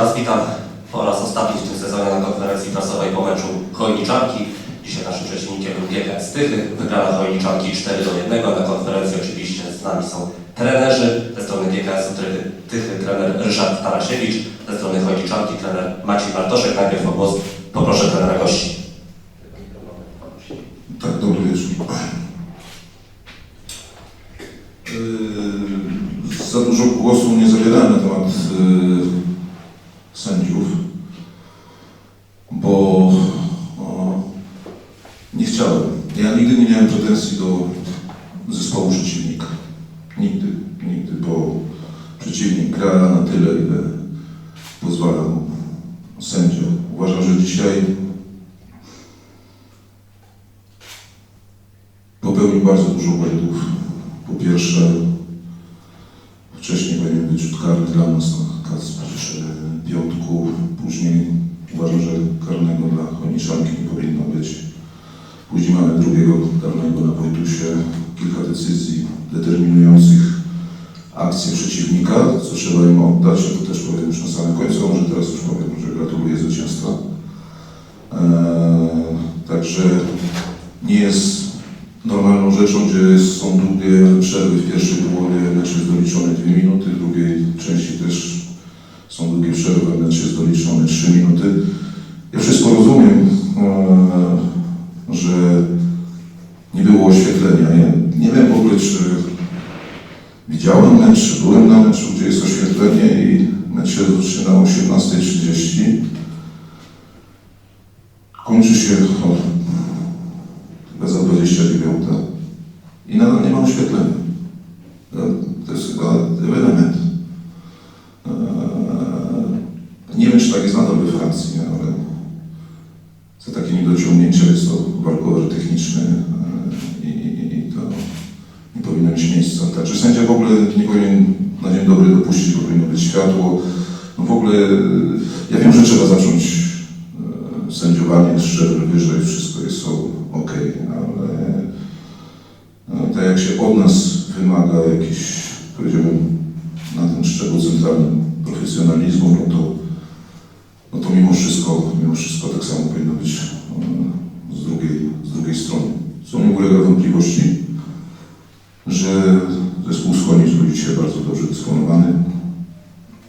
raz witam po raz ostatni w tym sezonie na konferencji prasowej po meczu Chojniczanki. Dzisiaj naszym przeciwnikiem był GKS Tychy. Wygrana Chojniczanki 4 do 1. Na konferencji oczywiście z nami są trenerzy. Ze strony GKS-u Tychy trener Ryszard Tarasiewicz. Ze strony Chojniczanki trener Maciej Bartoszek. Najpierw o głos poproszę trenera gości. Tak, dobry wieczór. Yy, Za dużo głosu nie zabierałem na temat yy, sędziów, bo o, nie chciałem. Ja nigdy nie miałem pretensji do zespołu przeciwnika. Nigdy, nigdy, bo przeciwnik gra na tyle, ile pozwala mu sędzia. Uważam, że dzisiaj popełnił bardzo dużo błędów. Po pierwsze, wcześniej powinien być rzut karny dla nas na Kacprze Piątku. Później uważam, że karnego dla Choniszanki nie powinno być. Później mamy drugiego karnego na Wojtusie. Kilka decyzji determinujących akcję przeciwnika, co trzeba im oddać. To też powiem już na samym końcu, może teraz już powiem, że gratuluję zwycięstwa. Eee, także nie jest normalną rzeczą, gdzie są długie przerwy w pierwszej połowie, mecz jest doliczony 2 minuty, w drugiej części też są długie przerwy, mecz jest doliczony 3 minuty. Ja wszystko rozumiem, e, że nie było oświetlenia. Nie, nie wiem w ogóle, czy widziałem mecz, byłem na meczu, gdzie jest oświetlenie i mecz się zaczyna o 18.30. Kończy się chyba za 29 i nadal nie ma oświetlenia. To, to jest chyba ewenement. Eee, Nie wiem, czy tak jest nadal we Francji, nie, ale za takie niedociągnięcie jest to walkower techniczny eee, i, i, i to nie powinno mieć miejsca. Także sędzia w ogóle nie powinien na dzień dobry dopuścić, bo powinno być światło. No w ogóle ja wiem, że trzeba zacząć e, sędziowanie szczerze wyżej, wszystko jest ok, ale e, tak jak się od nas wymaga jakiś, powiedziałbym, na tym szczeblu centralnym profesjonalizmu, no to, no to mimo wszystko, mimo wszystko tak samo powinno być e, z drugiej, z drugiej strony. Co nie ulega wątpliwości, że zespół Schonic był dzisiaj bardzo dobrze dysponowany,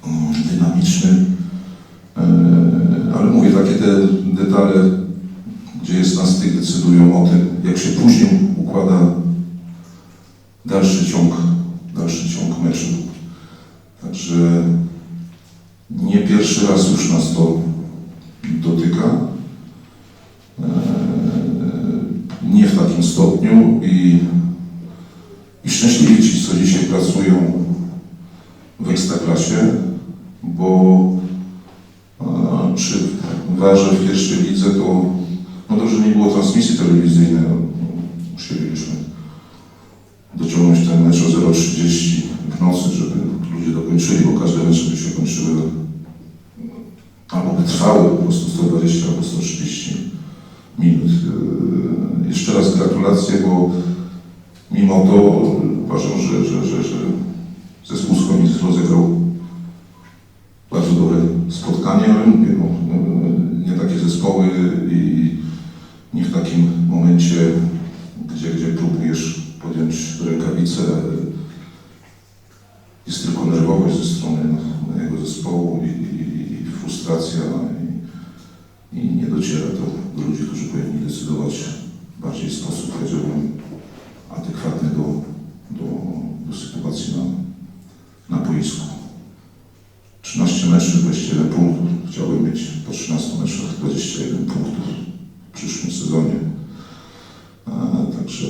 mm, dynamiczny, e, ale mówię, takie te detale, gdzie jest nas tych, decydują o tym, jak się później układa dalszy ciąg, dalszy ciąg meczu. Także nie pierwszy raz już nas to dotyka. E, Nie w takim stopniu i, i szczęśliwi ci, co dzisiaj pracują w Ekstraklasie, bo e, przy Warze w pierwszej no to, że nie było transmisji telewizyjnej, no, musieliśmy dociągnąć ten mecz o 0.30 w nocy, żeby ludzie dokończyli, bo każde mecze by się kończyły albo by trwały po prostu 120 albo 130 minut. Yy, Jeszcze raz gratulacje, bo mimo to uważam, że, że, że, że zespół Schonic rozegrał bardzo dobre spotkanie, ale mówię, no, no, nie takie zespoły i nie w takim momencie, gdzie, gdzie próbujesz podjąć rękawice, jest tylko nerwowość ze strony mojego zespołu i, i, i frustracja i, i nie dociera to do ludzi, którzy powinni decydować bardziej w sposób, powiedziałbym, adekwatny do, do sytuacji na, na boisku. 13 meczów, 21 punktów. Chciałbym mieć po 13 meczach 21 punktów w przyszłym sezonie. A, także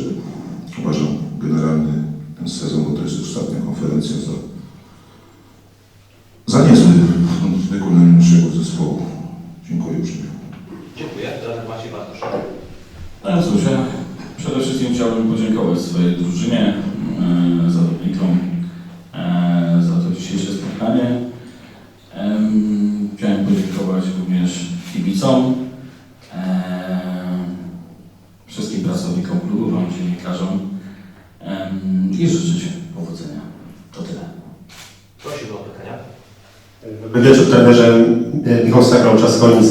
uważam generalny ten sezon, bo to jest ostatnia konferencja za, za niezły wykonanie naszego zespołu. Dziękuję uprzejmie. Dziękuję. Trener Maciej Bartoszek. No cóż, ja przede wszystkim chciałbym podziękować swojej drużynie, e, zawodnikom e, za to dzisiejsze spotkanie. Em, Chciałem podziękować również kibicom, e, wszystkim pracownikom klubu, wam dziennikarzom em, i życzyć powodzenia. To tyle. Prosimy o pytania. Według Dobry wieczór trenerze. E, Michał Sakrał, Czas Konic.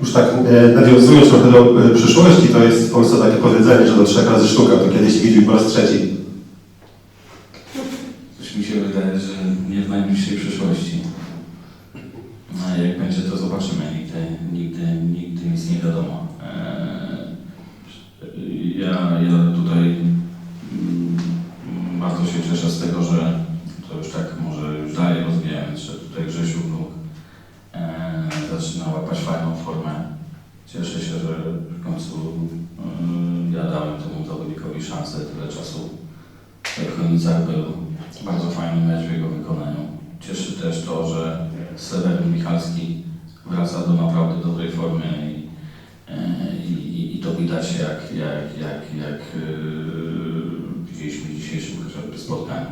Już tak e, nawiązując trochę do e, przyszłości, to jest w Polsce takie powiedzenie, że do trzech razy sztuka, to kiedyś widził po raz trzeci. Coś mi się wydaje, że nie w najbliższej przyszłości. No a jak będzie, to zobaczymy. Nigdy, nigdy, nigdy nic nie wiadomo. Eee, Ja, ja tutaj mm, bardzo się cieszę z tego, że to już tak może już dalej rozwijając, że tutaj Grzesiu Wnuk eee, zaczyna łapać fajną formę. Cieszę się, że w końcu eee, ja dałem temu zawodnikowi szansę tyle czasu w Chojnicach był bardzo fajny mecz w jego wykonaniu. Cieszy też to, że Seweryn Michalski wraca do naprawdę dobrej formy i, e, i, i- i to widać jak, jak, jak, jak yy, widzieliśmy w dzisiejszym chociażby spotkaniu.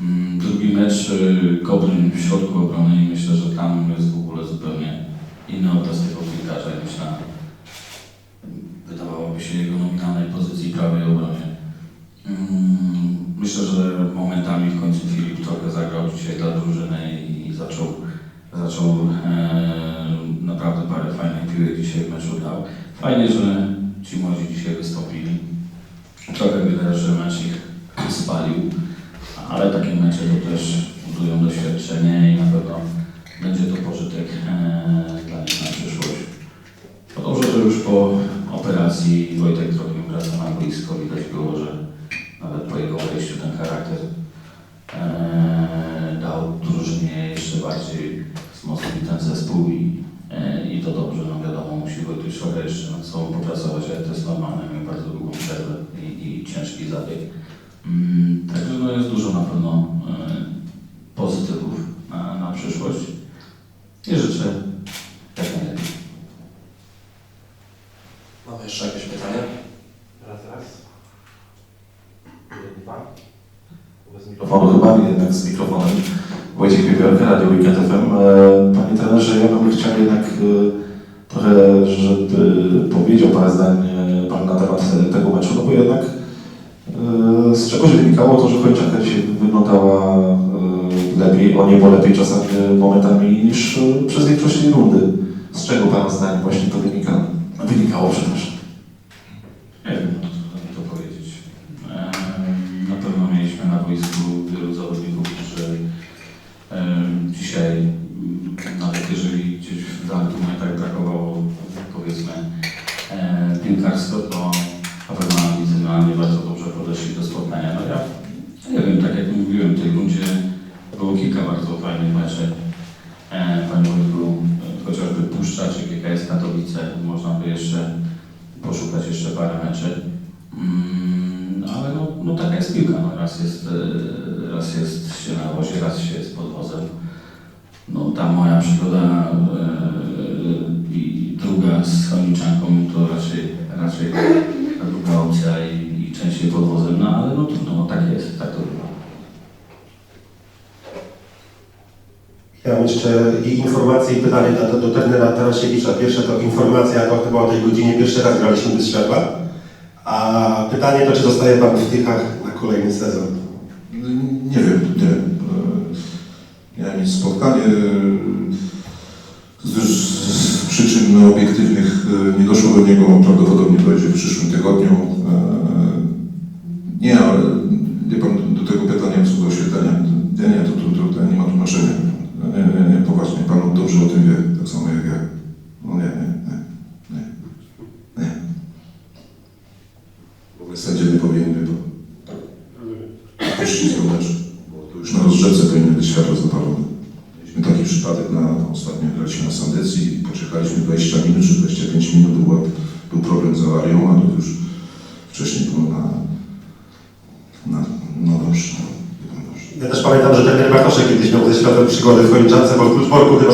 Mm, Drugi mecz yy, Kobryn w środku obrony i myślę, że tam jest w ogóle zupełnie inny obraz tego piłkarza niż wydawałoby się jego nominalnej pozycji prawej obronie. Mm, Myślę, że momentami w końcu Filip trochę zagrał dzisiaj dla drużyny i zaczął, zaczął e, naprawdę parę fajnych piłek dzisiaj w meczu dał. Fajnie, że ci młodzi dzisiaj wystąpili. Trochę widać, że mecz ich spalił, ale takie mecze to też budują doświadczenie i na pewno będzie to pożytek e, dla nich na przyszłość. To dobrze, że już po operacji Wojtek trochę wraca na boisko, widać było, że nawet po jego odejściu ten charakter e, dał drużynie jeszcze bardziej wzmocnił ten zespół i, e, i to dobrze, no wiadomo, musi trochę jeszcze nad sobą popracować, ale to jest normalne, miał bardzo długą przerwę i, i ciężki zabieg. Mm, także no jest dużo na pewno e, pozytywów na, na przyszłość i życzę jak najlepiej. Mamy jeszcze jakieś pytania? Raz, raz. Jeden, dwa. Bez mikrofonu z mikrofonem. Wojciech Piepiorka, Radio Weekend FM. E, Panie trenerze, ja bym chciał jednak e, trochę, żeby powiedział parę zdań e, Pan na temat tego meczu, no bo jednak z czegoś wynikało to, że Chojczaka dzisiaj wyglądała lepiej, o niebo lepiej czasami momentami niż przez większość tej rundy. Z czego Pana zdaniem właśnie to wynika? Wynikało, przepraszam. Nie wiem, no to powiedzieć. Na pewno mieliśmy na boisku wielu zawodników, którzy em, dzisiaj, mm, nawet jeżeli gdzieś w danych momentach brakowało, powiedzmy, e, piłkarstwo, to na pewno ambicjonalnie bardzo dobrze podeszli do spotkania. No ja, ja nie wiem, tak jak mówiłem, w tej rundzie było kilka meczy. E, e, chociażby Puszcza czy GKS Katowice, można by jeszcze poszukać jeszcze parę meczy. Mm, ale no, no jest piłka. No, raz, jest, e, raz jest się na wozie, raz się jest pod wozem. No ta moja przygoda e, i druga z Choniczanką to raczej, raczej druga opcja i, i częściej pod wozem, no ale no trudno, no tak jest, tak to bywa. Ja mam jeszcze i informacje i pytanie do, do, trenera Tarasiewicza. Pierwsze to informacja, to chyba o tej godzinie pierwszy raz graliśmy bez światła. A pytanie to, czy zostaje Pan w Tychach na kolejny sezon? Nie wiem, nie. Miałem spotkanie. Z, z przyczyn obiektywnych e, nie doszło do niego, prawdopodobnie będzie w przyszłym tygodniu. E, Nie, ale wie pan, do tego pytania co do oświetlenia. Nie, nie, to, to, to, to nie ma tłumaczenia. Nie, nie, nie, poważnie, pan dobrze o tym wie, tak samo jak ja. No nie, nie, nie, nie, nie. W ogóle sędziowie powinny to wyszli z tego meczu, bo to już na rozgrzewce powinny być światło zapalone. Mieliśmy taki przypadek na ostatnio graliśmy na Sandecji i poczekaliśmy 20 minut czy 25 minut, był, był problem z awarią, a to już wcześniej było na, na no dobrze. Ja też pamiętam, że trener Bartoszek kiedyś miał ze światłem przygody w Chojniczance, bo w Kluczborku chyba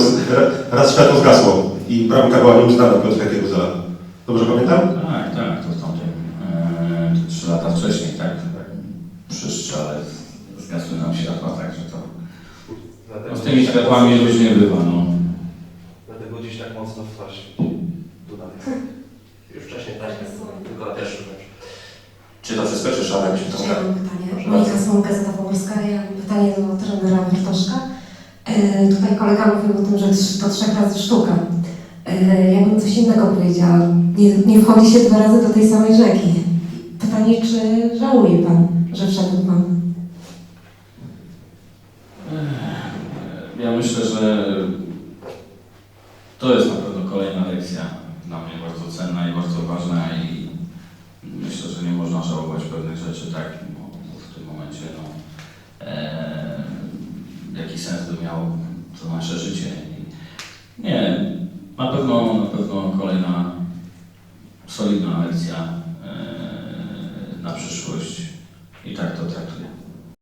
raz światło zgasło i bramka była nieuznana Piotra Kieruzela. Dobrze pamiętam? Tak, tak, to w tamtym, e, to trzy lata wcześniej, tak? tak przy strzale zgasły nam światła, także to no, z tymi światłami różnie bywa, no. Dlatego gdzieś tak mocno w twarz tutaj. Już wcześniej tak, tylko na pierwszy mecz. Czy to wszystko, czy jeszcze mamy jakieś Jeszcze pytania? jedno pytanie. Proszę Monika Słomka, Gazeta Pomorska. Ja mam pytanie do trenera Bartoszka. E, tutaj kolega mówił o tym, że to trzech razy sztuka. E, Ja bym coś innego powiedziała. Nie, nie wchodzi się dwa razy do tej samej rzeki. Pytanie, czy żałuje Pan, że wszedł Pan? Ja myślę, że to jest na pewno kolejna lekcja dla mnie bardzo cenna i bardzo ważna i myślę, że nie można żałować pewnych rzeczy, tak, bo w tym momencie no, e, jaki sens by miało to nasze życie. I nie, na pewno, na pewno kolejna solidna lekcja